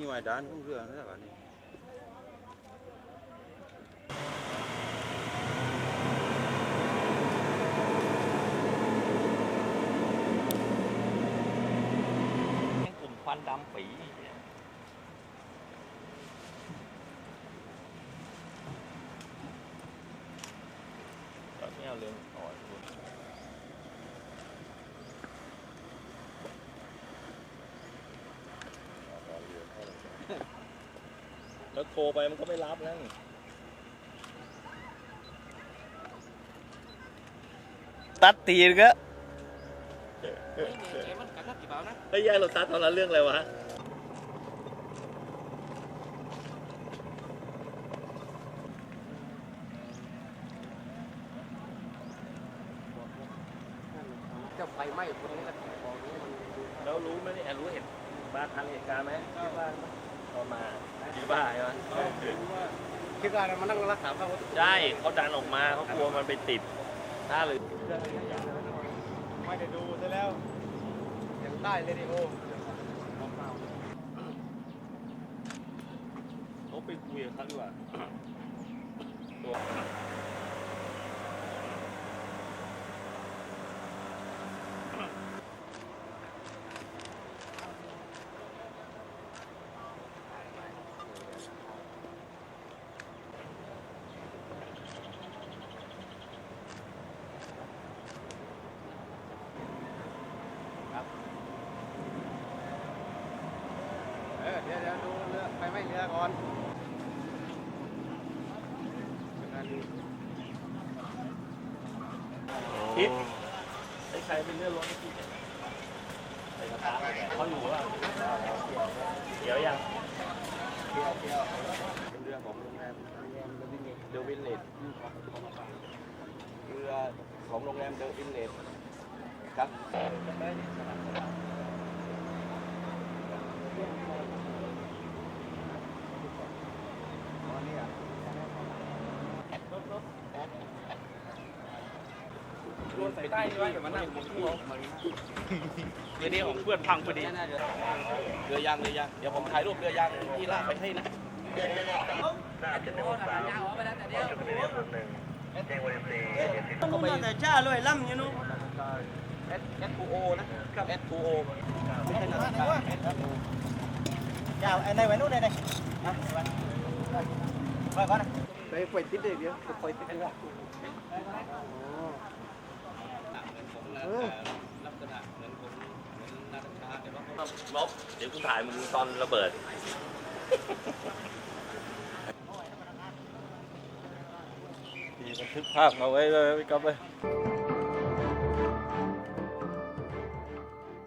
นี่หมายด้านของเรือนั่แหละวะนี่กลุ่มควันดำปีเนี่ยก็ไม่เอาเรื่องต่อย แล้วโทรไปมันก็ไม่รับนั่นตัดตีนก็ไอ้ยายเราตัดตอนนั้นเรื่องอะไรวะจะไฟไหม้คนนี้แหละของนี้มันแล้วรู้ไหมเนี่ยรู้เห็นบ้านทันเหตุการณ์ไหมที่บ้าน ตอนมาที่บ้านใช่ไหมคิดว่ามานั่งรักษาพระพุทธใช่เขาดันออกมาเขากลัวมันไปติด ถ้าหรือไม่ได้ดูซะแล้วยังใต้เรดิโอเขาไปคุยกับเขาดีกว่า เออเดี๋ยวเดี๋ยวดูเรือไฟไหม้เรือก่อนการดูพิษไอ้ใครเป็นเรื่องรถที่ไอ้กระทะเขาอยู่ว่าเดี๋ยวยังเที่ยวเที่ยวเป็นเรือของโรงแรมเดอะวินเลดเรือของโรงแรมเดอะวินเลดครับ รวนใส่ใต้ใช่ไหมเดี๋ยวมานั่งบนที่เขาเรือนี้ของเพื่อนพังพอดีเรือยางเรือยางเดี๋ยวผมถ่ายรูปเรือยางที่ลากไปให้นะต้องมาแต่จ้าเลยล่ำอยู่นู้นเอสเอสทูโอนะครับเอสทูโอไม่ใช่นาฬิกาเอสทูยาวไอ้ในไว้นู้นในในนะไปก่อนนะไปไฟติดเดียวไฟติดเดียว ลบเดี๋ยวกูถ่ายมึงตอนระเบิด มีบันทึกภาพเอาไว้เลยพี่ก๊อฟเลย